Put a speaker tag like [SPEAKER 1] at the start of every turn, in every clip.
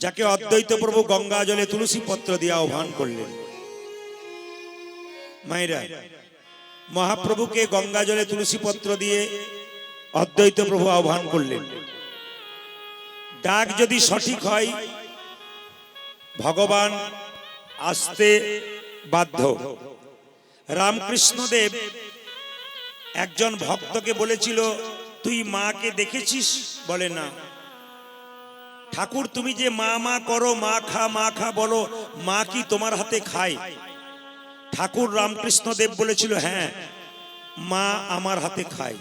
[SPEAKER 1] যাকে অদ্বৈত প্রভু গঙ্গা জলে তুলসী পত্র দিয়ে আহ্বান করলেন। মায়েরা, মহাপ্রভুকে গঙ্গা জলে তুলসী পত্র দিয়ে অদ্বৈত প্রভু আহ্বান করলেন। ডাক যদি সঠিক হয়, ভগবান আসতে বাধ্য। রামকৃষ্ণদেব একজন ভক্তকে বলেছিল, তুই মাকে দেখেছিস? বলে, না। ঠাকুর, তুমি যে মা মা করো, মা খা মা খা বলো, মা কি তোমার হাতে খায়? ঠাকুর রামকৃষ্ণদেব বলেছিল হ্যাঁ মা আমার হাতে খায়।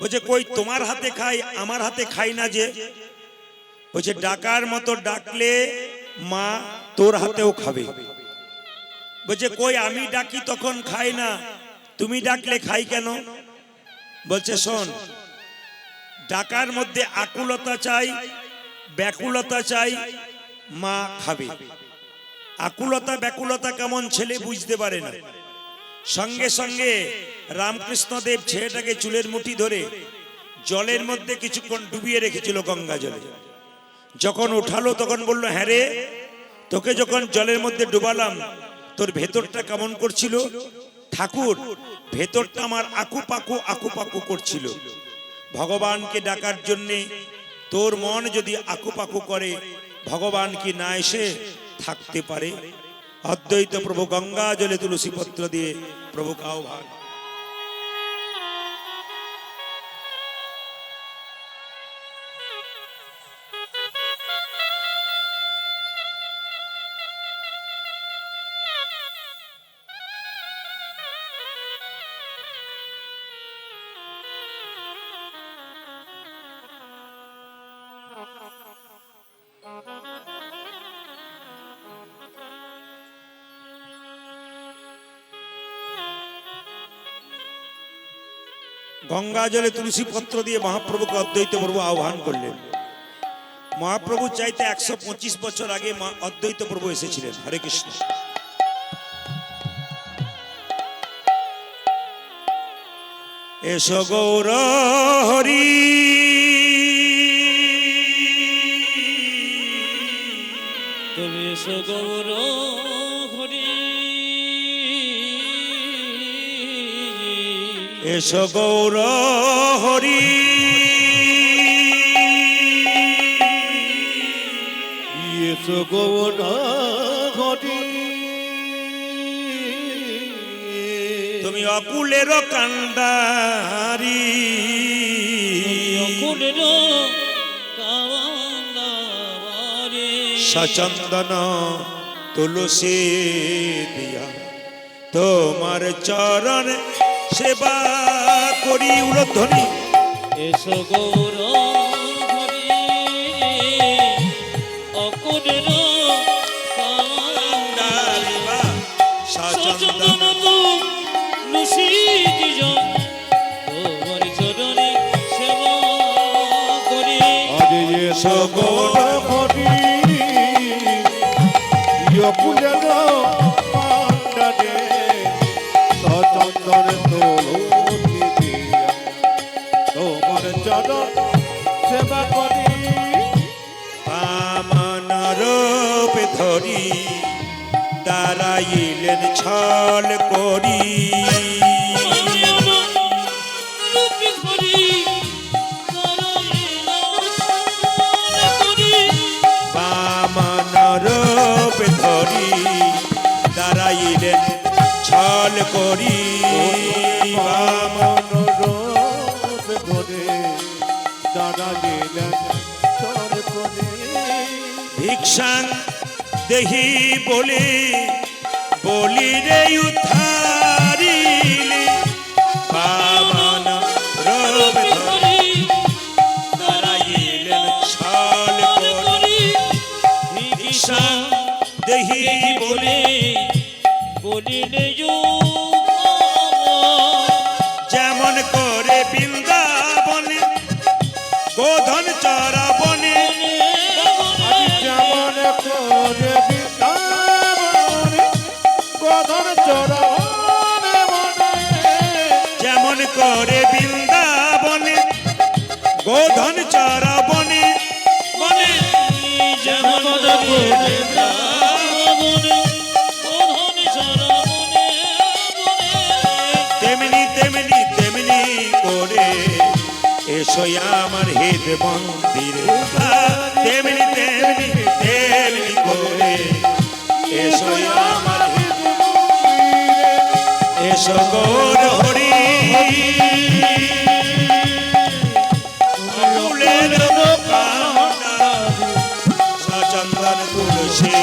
[SPEAKER 1] বলছে, কই তোমার হাতে খাই আমার হাতে খাই না যে। বলছে, ডাকার মতো ডাকলে মা তোর হাতেও খাবে। বলছে, কই আমি ডাকি তখন খাই না। তুমি ডাকলে খাই কেন? বলছে, শোন, ডাকার মধ্যে আকুলতা চাই ব্যাকুলতা চাই, মা খাবে। আকুলতা, ব্যাকুলতা কেমন ছেলে বুঝতে পারে না। সঙ্গে সঙ্গে রামকৃষ্ণদেব ছেলেটাকে চুলের মুঠি ধরে জলের মধ্যে কিছুক্ষণ ডুবিয়ে রেখেছিল গঙ্গা জলে। যখন উঠালো, তখন বলল হ্যাঁ রে, তোকে যখন জলের মধ্যে ডুবালাম, তোর ভেতরটা কেমন করছিল? ঠাকুর, ভেতরটা আমার আকু পাকু আকু পাকু করছিল। ভগবানকে ডাকার জন্যে তোর মন যদি আকু পাকু করে, ভগবান কি না এসে থাকতে পারে? অদ্বৈত প্রভু গঙ্গা জলে তুলসী পত্র দিয়ে প্রভু আহ্বান। গঙ্গা জলে তুলসী পত্র দিয়ে মহাপ্রভুকে অদ্বৈত প্রভু আহ্বান করলেন। মহাপ্রভু চাইতে একশো পঁচিশ বছর আগে অদ্বৈত প্রভু এসেছিলেন, হরে কৃষ্ণ। এসো গৌর হরি।
[SPEAKER 2] তবে সগৌর হরি
[SPEAKER 1] এসো গৌর হরি।
[SPEAKER 3] ইয়েসু গৌর হরি।
[SPEAKER 1] তুমি অকুলের কান্ডারি।
[SPEAKER 2] অকুলের
[SPEAKER 1] সচন্দন তুলসী দিয়া তোমার চরণ সেবা করি উলধ্বনি
[SPEAKER 2] এসো গৌর হরি কাওয়ারে সচন্দন তু লুসি দিজন তোমার চরণে সেবা করি।
[SPEAKER 3] আজ ইয়েসু গৌর হরি ইয়কুলের
[SPEAKER 1] তারাইলেন ছল করি। বামন রূপ ধরি, দাঁড়াইলেন ছল করি। বামন
[SPEAKER 3] বামন রূপ ধরে, দাঁড়াইলেন চর করে।
[SPEAKER 1] ভিক্ষাং দেহি বলে বলি রে উদ্ধারিলে বৃন্দাবনে, গোধন চরাবনে বনে তেমনি তেমনি তেমনি করে এসো আমার হৃদ এসো আমার এসো গৌর তুলসী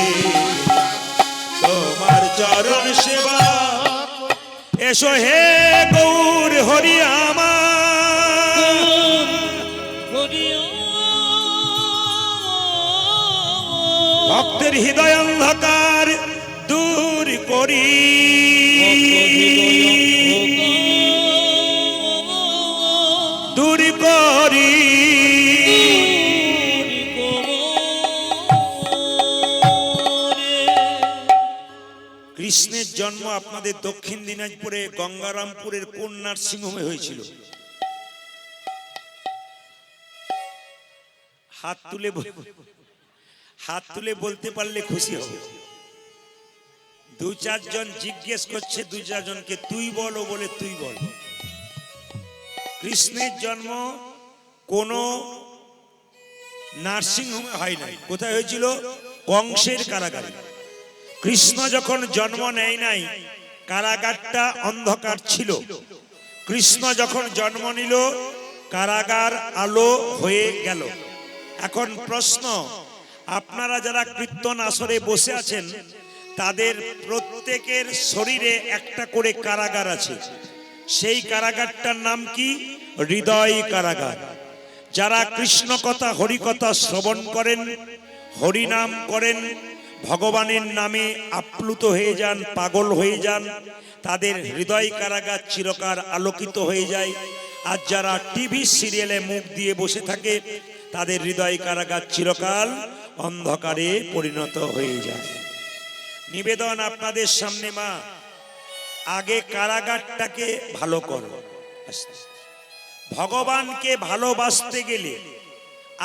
[SPEAKER 1] তোমার চরণ সেবা। এসো হে গৌর হরি আমার। ভক্তের হৃদয় অন্ধকার দূর করি। দক্ষিণ দিনাজপুরে গঙ্গারামপুরের কোন নার্সিংহোমে হয়েছিল? হাত তুলে হাত তুলে বলতে পারলে খুশি হব। দু চারজন জিজ্ঞেস করছে, দু চারজনকে তুই বলো বলে তুই বল। কৃষ্ণের জন্ম কোন নার্সিং হোমে হয় নাই। কোথায় হয়েছিল? কংসের কারাগারে। কৃষ্ণ যখন জন্ম নেয় নাই কারাগারটা অন্ধকার ছিল। কৃষ্ণ যখন জন্ম নিল, কারাগার আলো হয়ে গেল। এখন প্রশ্ন, আপনারা যারা কীর্তন আসরে বসে আছেন, তাদের প্রত্যেকের শরীরে একটা করে কারাগার আছে। সেই কারাগারটার নাম কি? হৃদয় কারাগার। যারা কৃষ্ণ কথা, হরি কথা শ্রবণ করেন হরিনাম করেন ভগবানের নামে আপ্লুত হয়ে যান, পাগল হয়ে যান, তাদের হৃদয় কারাগার চিরকার আলোকিত হয়ে যায়। আর যারা টিভি সিরিয়ালে মুখ দিয়ে বসে থাকে, তাদের হৃদয় কারাগার চিরকাল অন্ধকারে পরিণত হয়ে যায়। নিবেদন আপনাদের সামনে মা, আগে কারাগারটাকে ভালো করো। ভগবানকে ভালোবাসতে গেলে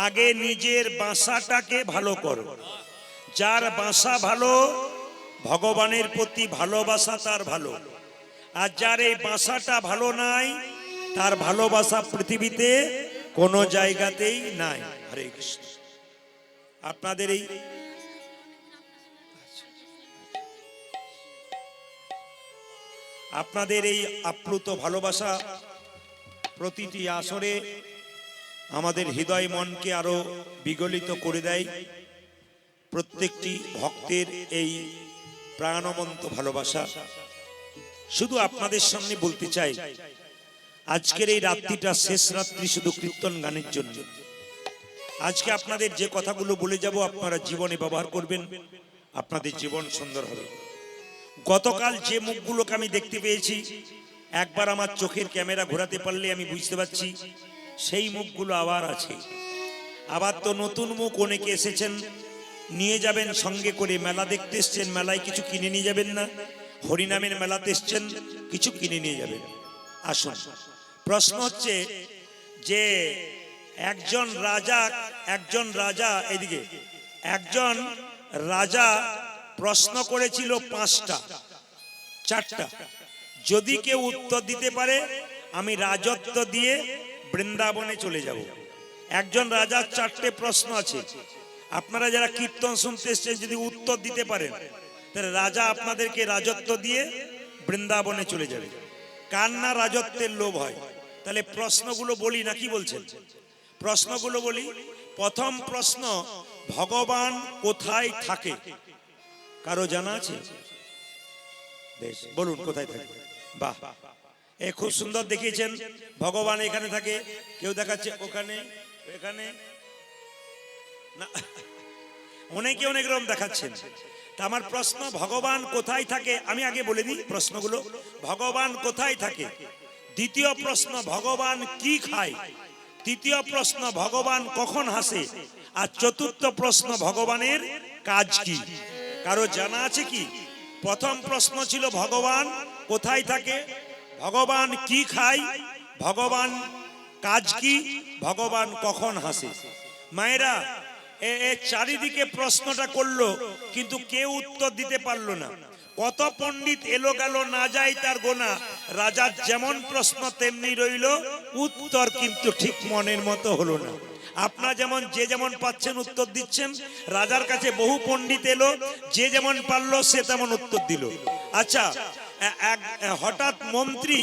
[SPEAKER 1] আগে নিজের বাসাটাকে ভালো করো। যার বাসা ভালো, ভগবানের প্রতি ভালোবাসা তার ভালো। আর যার এই বাসাটা ভালো নাই, তার ভালোবাসা পৃথিবীতে কোনো জায়গাতেই নাই। হরে কৃষ্ণ। আপনাদের এই আপনাদের এই আপ্লুত ভালোবাসা প্রতিটি আসরে আমাদের হৃদয় মনকে আরও বিগলিত করে দেয়। প্রত্যেকটি ভক্তের এই প্রাণবন্ত ভালোবাসা। শুধু আপনাদের সামনে বলতে চাই, আজকের এই রাত্রিটা শেষ রাত্রি শুধু কীর্তন গানের জন্য। আজকে আপনাদের যে কথাগুলো বলে যাব, আপনারা জীবনে ব্যবহার করবেন, আপনাদের জীবন সুন্দর হবে। গতকাল যে মুখগুলোকে আমি দেখতে পেয়েছি, একবার আমার চোখের ক্যামেরা ঘোরাতে পারলে আমি বুঝতে পারছি, সেই মুখগুলো আবার আছে। আবার তো নতুন মুখ অনেকে এসেছেন নিয়ে যাবেন, সঙ্গে করে মেলা দেখতে এসছেন, মেলায় কিছু কিনে নিয়ে যাবেন না? হরিনামের মেলাতে এসছেন, কিছু কিনে নিয়ে যাবেন। আসুন। প্রশ্ন হচ্ছে যে একজন রাজা একজন রাজা, এদিকে, একজন রাজা প্রশ্ন করেছিল পাঁচটা, চারটা। যদি কেউ উত্তর দিতে পারে, আমি রাজত্ব দিয়ে বৃন্দাবনে চলে যাব। একজন রাজার চারটে প্রশ্ন আছে। আপনারা যারা কীর্তন শুনতে এসছেন, যদি উত্তর দিতে পারেন, তাহলে রাজা আপনাদেরকে রাজত্ব দিয়ে বৃন্দাবনে চলে যাবে। কার না রাজত্বের লোভ হয়? তাহলে প্রশ্নগুলো বলি না, কি বলছেন? প্রশ্নগুলো বলি, প্রথম প্রশ্ন, ভগবান কোথায় থাকে? কারও জানা আছে? বেশ, বলুন কোথায় থাকে? বাহ। এ খুব সুন্দর দেখিয়েছেন, ভগবান এখানে থাকে, কেউ দেখাচ্ছে ওখানে, এখানে। অনেকে অনেক রকম দেখাচ্ছেন? তা আমার প্রশ্ন, ভগবান কোথায় থাকে? আমি আগে বলে দিই প্রশ্নগুলো। ভগবান কোথায় থাকে? দ্বিতীয় প্রশ্ন, ভগবান কি খায়? তৃতীয় প্রশ্ন, ভগবান কখন হাসে? আর চতুর্থ প্রশ্ন, ভগবানের কাজ কি? কারও জানা আছে কি? প্রথম প্রশ্ন ছিল, ভগবান কোথায় থাকে? ভগবান কি খায়? ভগবান কাজ কি? ভগবান কখন হাসে? মায়েরা চারিদিকে প্রশ্নটা করল, কিন্তু কেউ উত্তর দিতে পারল না। কত পণ্ডিত এলো গেল না যায় তার গোনা। রাজার যেমন প্রশ্ন তেমনি রইল, উত্তর কিন্তু ঠিক মনের মতো হলো না। আপনার যেমন যে যেমন পাচ্ছেন উত্তর দিচ্ছেন, রাজার কাছে বহু পণ্ডিত এলো, যে যেমন পারল সে তেমন উত্তর দিল। আচ্ছা এক হঠাৎ মন্ত্রী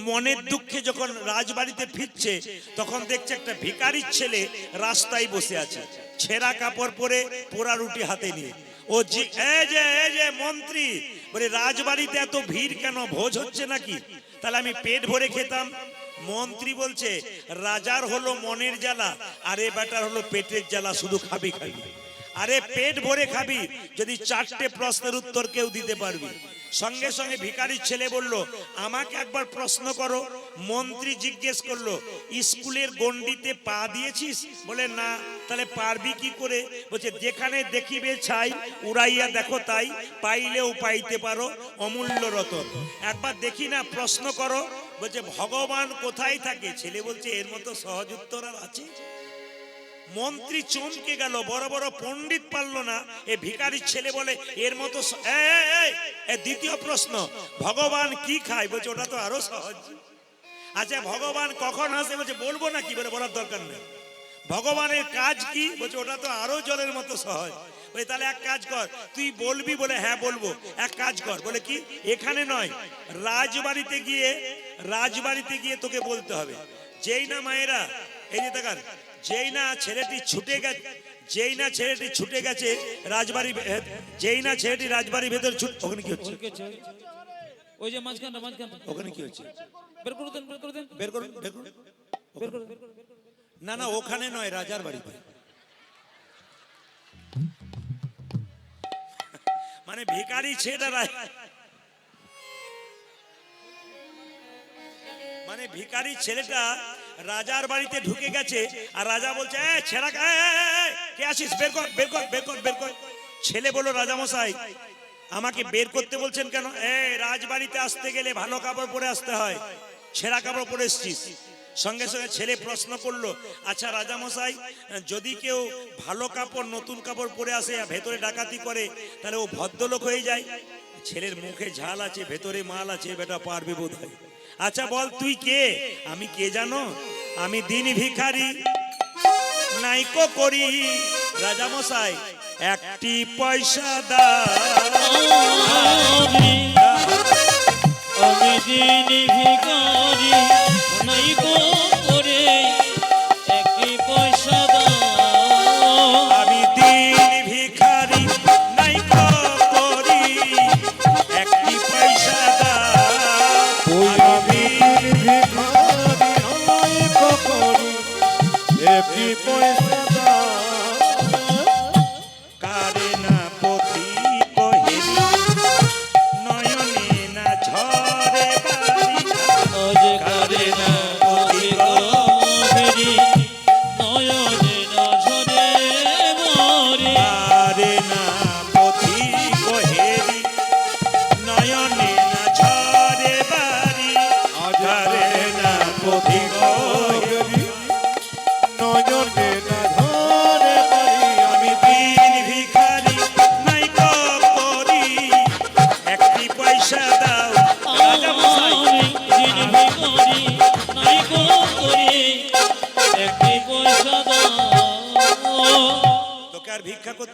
[SPEAKER 1] মনের দুঃখে যখন রাজবাড়িতে ফিরছে, তখন দেখছে একটা ভিকারির ছেলে রাস্তায় বসে আছে। ছেঁড়া কাপড় পরে পোড়া রুটি হাতে নিয়ে। ও জি এই যে এই যে, মন্ত্রী! বলে, রাজবাড়িতে এত ভিড় কেন? ভোজ হচ্ছে নাকি? তাহলে আমি পেট ভরে খেতাম। মন্ত্রী বলছে, রাজার হলো মনের জ্বালা, আর এ বেটার হলো পেটের জ্বালা, শুধু খাবি খাবি। আরে, পেট ভরে খাবি, যদি চারটে প্রশ্নের উত্তর কেউ দিতে পারবি। সঙ্গে সঙ্গে ভিখারির ছেলে বলল, আমাকে একবার প্রশ্ন করো। মন্ত্রী জিজ্ঞেস করল, স্কুলের গন্ডিতে পা দিয়েছিস? বলে, না। তাহলে পারবি কি করে? বলছে, যেখানে দেখিবে ছাই, উড়াইয়া দেখো তাই, পাইলেও পাইতে পারো, অমূল্য রতন। একবার দেখি না, প্রশ্ন করো। বলছে, ভগবান কোথায় থাকে? ছেলে বলছে, এর মতো সহজ উত্তর আর আছে? মন্ত্রী চমকে গেল, বড় বড় পণ্ডিত পারল না। এ ভিখারির ছেলে বলে, এর মতো দ্বিতীয় প্রশ্ন, ভগবান কি খায়? বলছে, ওটা তো আরও সহজ। আচ্ছা ভগবান কখন আসে বলছে, বলব না কি বলে, বলার দরকার নেই। ভগবানের কাজ কি? বলছে, ওটা তো আরও জলের মতো সহজ। বলে, তাহলে এক কাজ কর, তুই বলবি বলে হ্যাঁ বলব। এক কাজ কর, বলে কি? এখানে নয়, রাজবাড়িতে গিয়ে রাজবাড়িতে গিয়ে তোকে বলতে হবে। যেই না মায়েরা, এই যে দেখান যেই না ছেলেটি ছুটে গেছে যেই না ছেলেটি ছুটে গেছে রাজবাড়ি যেই না ছেলেটি রাজবাড়ির ভেতর ছুট ওখানে কি হচ্ছে?
[SPEAKER 2] ওই যে মাঝখানটা মাঝখানটা।
[SPEAKER 1] ওখানে কি হচ্ছে?
[SPEAKER 2] বের করে দেন বের করে দেন
[SPEAKER 1] বের করুন। বের করুন
[SPEAKER 2] বের করে বের করে
[SPEAKER 1] না না ওখানে নয় রাজার বাড়িতে মানে ভিখারি ছেলেটা মানে ভিখারি ছেলেটা রাজার বাড়িতে ঢুকে গেছে আর রাজা বলছে "এই, ছেঁড়া কা- আসিস বের কর বের কর বের কর বের কর। ছেলে বলল রাজামশাই আমাকে বের করতে বলছেন কেন? এই রাজবাড়িতে আসতে গেলে ভালো কাপড় পরে আসতে হয় ছেঁড়া কাপড় পরে এসছিস। সঙ্গে সঙ্গে ছেলে প্রশ্ন করল আচ্ছা রাজামশাই যদি কেউ ভালো কাপড় নতুন কাপড় পরে আসে ভেতরে ডাকাতি করে তাহলে ও ভদ্রলোক হয়ে যায়? ছেলের মুখে ঝাল আছে ভেতরে মাল আছে বেটা পারবে বোধ হয় আচ্ছা বল তুই কে? আমি কে জানো? আমি দিন ভিখারি। নাইকো করি।
[SPEAKER 2] রাজা মশাই একটি পয়সা
[SPEAKER 1] দা আমি আমি দিন ভিখারি।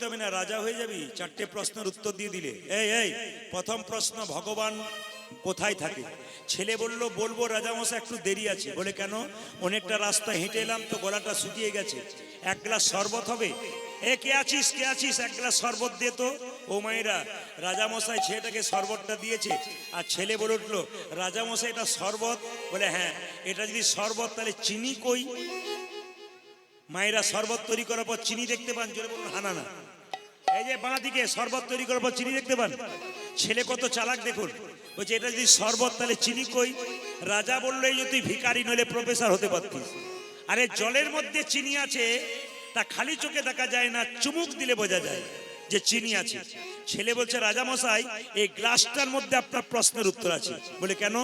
[SPEAKER 1] করতে না রাজা হয়ে যাবি। চারটে প্রশ্নের উত্তর দিয়ে দিলে। এই এই, প্রথম প্রশ্ন, ভগবান কোথায় থাকে? ছেলে বলল, বলব রাজামশাই, একটু দেরি আছে। বলে, কেন? অনেকটা রাস্তা হেঁটে এলাম তো গলাটা শুকিয়ে গেছে। এক গ্লাস শরবত হবে? এ, কে আছিস কে আছিস? এক গ্লাস শরবত দে তো। ও মায়েরা, রাজামশাই ছেলেটাকে শরবতটা দিয়েছে। আর ছেলে বলে উঠল, রাজামশাই, এটা শরবত? বলে হ্যাঁ এটা যদি শরবত, তাহলে চিনি কই? মায়েরা শরবত তৈরি করার পর চিনি দেখতে পান? জোরে বলুন, হানা না। এই যে বাঁ দিকে শরবত তৈরি পর চিনি দেখতে পান? ছেলে কত চালাক দেখুন। বলছে, এটা যদি শরবত, তাহলে চিনি কই? রাজা বলল, এই যদি ভিকারি নইলে প্রফেসর হতে পারতিস। আরে জলের মধ্যে চিনি আছে, তা খালি চোখে দেখা যায় না, চুমুক দিলে বোঝা যায় যে চিনি আছে। ছেলে বলছে রাজামশাই এই গ্লাসটার মধ্যে আপনার প্রশ্নের উত্তর আছে। বলে, কেন?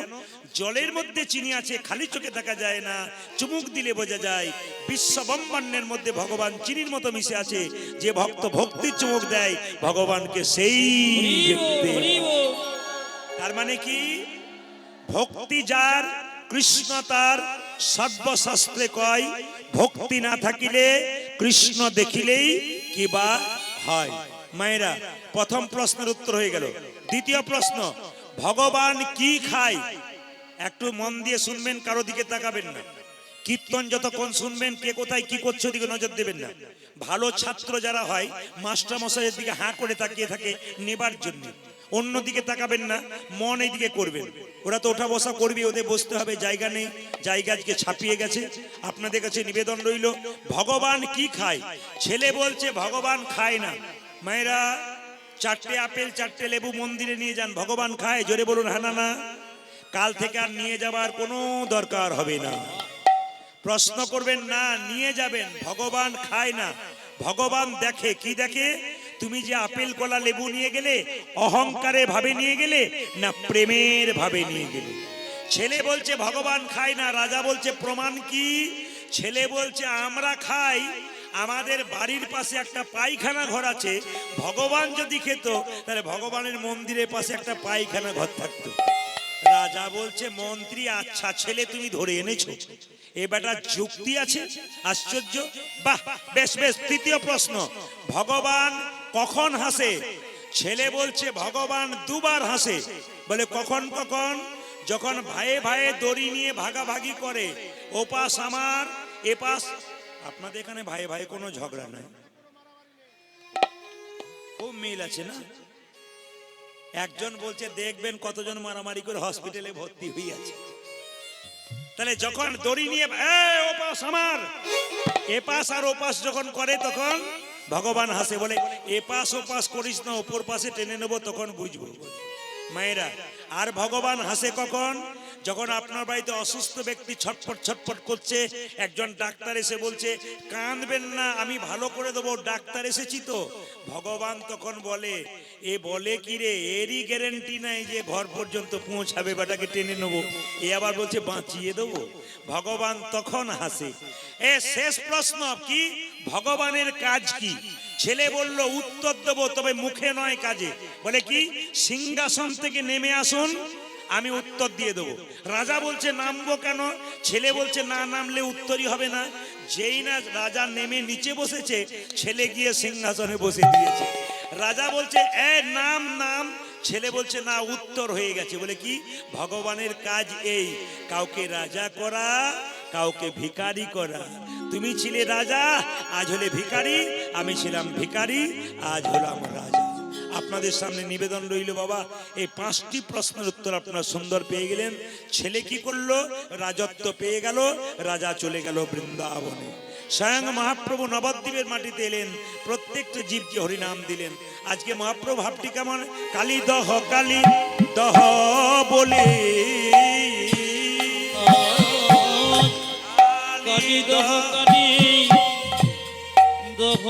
[SPEAKER 1] জলের মধ্যে চিনি আছে, খালি চোখে দেখা যায় না, চুমুক দিলে বোঝা যায়, বিশ্ব ব্রহ্মাণ্ডের মধ্যে ভগবান চিনির মতো মিশে আছে, যে ভক্ত ভক্তির চুমুক দেয়, ভগবানকে সেই তার মানে কি? ভক্তি যার, কৃষ্ণ তার, সর্বশাস্ত্রে কয়, ভক্তি না থাকিলে কৃষ্ণ দেখিলেই কিবা হয়? মায়েরা, প্রথম প্রশ্নের উত্তর হয়ে গেল। দ্বিতীয় প্রশ্ন, ভগবান কি খায়? একটু মন দিয়ে শুনবেন, কারও দিকে তাকাবেন না। কীর্তন যতক্ষণ শুনবেন, কে কোথায় কি করছে ওদিকে নজর দেবেন না। ভালো ছাত্র যারা হয় মাস্টার মশাইয়ের দিকে হাঁ করে তাকিয়ে থাকে নেবার জন্য। অন্যদিকে তাকাবেন না, মন এইদিকে করবেন। ওরা তো ওঠা বসা করবে, ওদের বসতে হবে, জায়গা নেই। জায়গা আজকে ছাপিয়ে গেছে। আপনাদের কাছে নিবেদন রইল, ভগবান কি খায়? ছেলে বলছে, ভগবান খায় না। মায়েরা, চারটে আপেল, চারটে লেবু মন্দিরে নিয়ে যান। ভগবান খায়, জোরে বলুন হ্যাঁ না না? কাল থেকে আর নিয়ে যাবার কোনো দরকার হবে না। প্রশ্ন করবেন, না, নিয়ে যাবেন। ভগবান খায় না। ভগবান দেখে, কি দেখে? তুমি যে আপেল, কলা, লেবু নিয়ে গেলে, অহংকারে ভাবে নিয়ে গেলে, না প্রেমের ভাবে নিয়ে গেলে? ছেলে বলছে, ভগবান খায় না। রাজা বলছে, প্রমাণ কি? ছেলে বলছে, আমরা খাই আমাদের বাড়ির পাশে একটা পায়খানা ঘর আছে, ভগবান যদি খেত, তাহলে ভগবানের মন্দিরের পাশে একটা পায়খানা ঘর থাকতো। রাজা বলছে, মন্ত্রী আচ্ছা ছেলে তুমি ধরে এনেছো। এ বেটা যুক্তি আছে? আশ্চর্য? বাহ, বেশ বেশ, তৃতীয় প্রশ্ন। ভগবান কখন হাসে? ছেলে বলছে, ভগবান দুবার হাসে। বলে, কখন কখন? যখন ভাইয়ে ভাইয়ে দড়ি নিয়ে ভাগাভাগি করে, ওপাশ আমার, এপাশ আপনাদের এখানে ভাই ভাই কোনো ঝগড়া নাই। খুব মিল আছে না? একজন বলছে, দেখবেন কতজন মারামারি করে হসপিটালে ভর্তি আছে। তাহলে যখন দড়ি নিয়ে ওপাশ আমার। এপাশ আর ওপাশ যখন করে, তখন ভগবান হাসে, বলে এপাশ ওপাশ করিস না, ওপর পাশে টেনে নেব, তখন বুঝব। মায়েরা, আর ভগবান হাসে কখন? যখন আপনার বাড়িতে অসুস্থ ব্যক্তি ছটফট ছটফট করছে, একজন ডাক্তার এসে বলছে, কাঁদবেন না, আমি ভালো করে দেবো। ডাক্তার এসেছি তো। ভগবান তখন বলে, এ বলে কি রে? এরই গ্যারেন্টি নাই যে ঘর পর্যন্ত পৌঁছাবে বেটাকে টেনে নেব। এ আবার বলছে, বাঁচিয়ে দেবো? ভগবান তখন হাসে। এ শেষ প্রশ্ন কি? ভগবানের কাজ কি? ছেলে বলল, উত্তর দেবো, তবে মুখে নয় কাজে। বলে কি? সিংহাসন থেকে নেমে আসুন। আমি উত্তর দিয়ে দেবো। রাজা বলছে, নামবো কেন? ছেলে বলছে, না নামলে উত্তরই হবে না। যেই না রাজা নেমে নিচে বসেছে, ছেলে গিয়ে সিংহাসনে বসে দিয়েছে। রাজা বলছে, এ, নাম নাম। ছেলে বলছে, না, উত্তর হয়ে গেছে। বলে, কি? ভগবানের কাজ এই। কাউকে রাজা করা, কাউকে ভিখারি করা। তুমি ছিলে রাজা, আজ হলে ভিখারি, আমি ছিলাম ভিখারি, আজ হলাম রাজা। আপনাদের সামনে নিবেদন রইল বাবা। এই পাঁচটি প্রশ্নের উত্তর আপনারা সুন্দর পেয়ে গেলেন। ছেলে কি করল? রাজত্ব পেয়ে গেল, রাজা চলে গেল বৃন্দাবনে। স্বয়ং মহাপ্রভু নবদ্বীপের মাটিতে এলেন, প্রত্যেকটা জীবকে হরিনাম দিলেন। আজকে মহাপ্রভু ভাবটি কেমন? কালী দহ কালী দহ বলে।
[SPEAKER 2] কানি দহ কানি দহ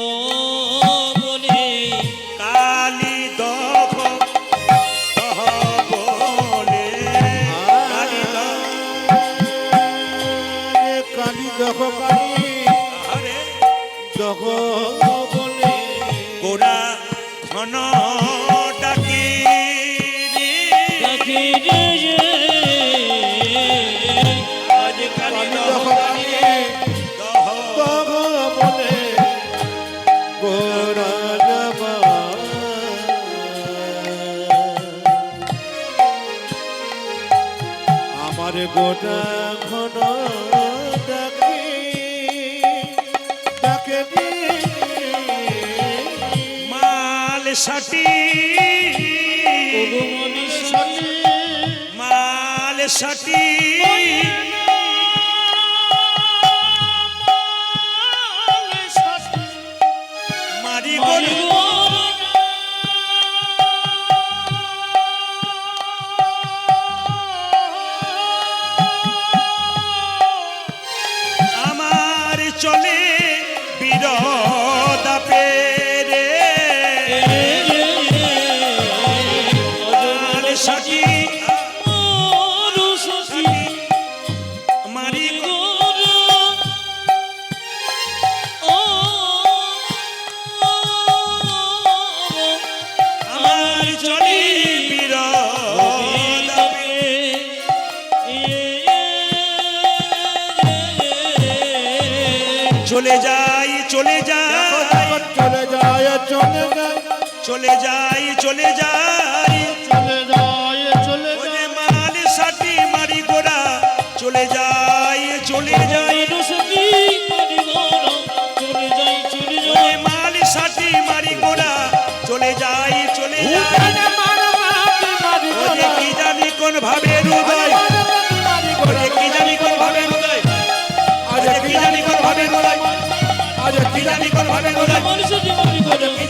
[SPEAKER 1] Gota চলে যাই চলে যাই।
[SPEAKER 3] চলে যায় চলে
[SPEAKER 1] ওরে মাল সাটি মারি গোড়া চলে যাই চলে যাই।
[SPEAKER 2] গরম চলে যাই চলে যাই।
[SPEAKER 1] মাল সাটি মারি গোড়া চলে যাই চলে যাই। কি জানি কোন ভাবে হৃদয়। কি জানি কোন ভাবে হৃদয়। ওরে কি জানি কোন ভাবে হৃদয়। ওরে কি জানি কোন ভাবে হৃদয়।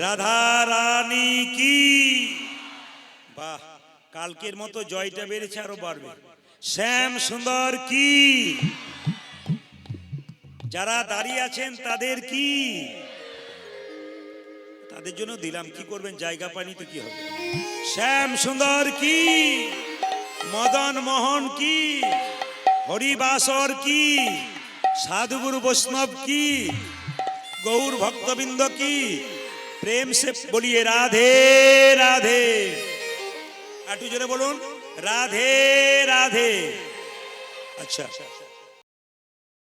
[SPEAKER 1] রাধা রানী কি? বাহ, কালকের মতো জয়টা বেড়েছে আরও বাড়বে। শ্যাম সুন্দর কি? যারা দাঁড়িয়ে আছেন, তাদের কি? তাদের জন্য দিলাম, কি করবেন? জায়গা পানি তো কি হবে? শ্যাম সুন্দর কি? মদন মোহন কি? হরিবাসর কি? সাধুগুরু বৈষ্ণব কি? গৌর ভক্তবৃন্দ কি? প্রেম সে বলিয়ে রাধে রাধে। একটু জোরে বলুন রাধে রাধে। আচ্ছা।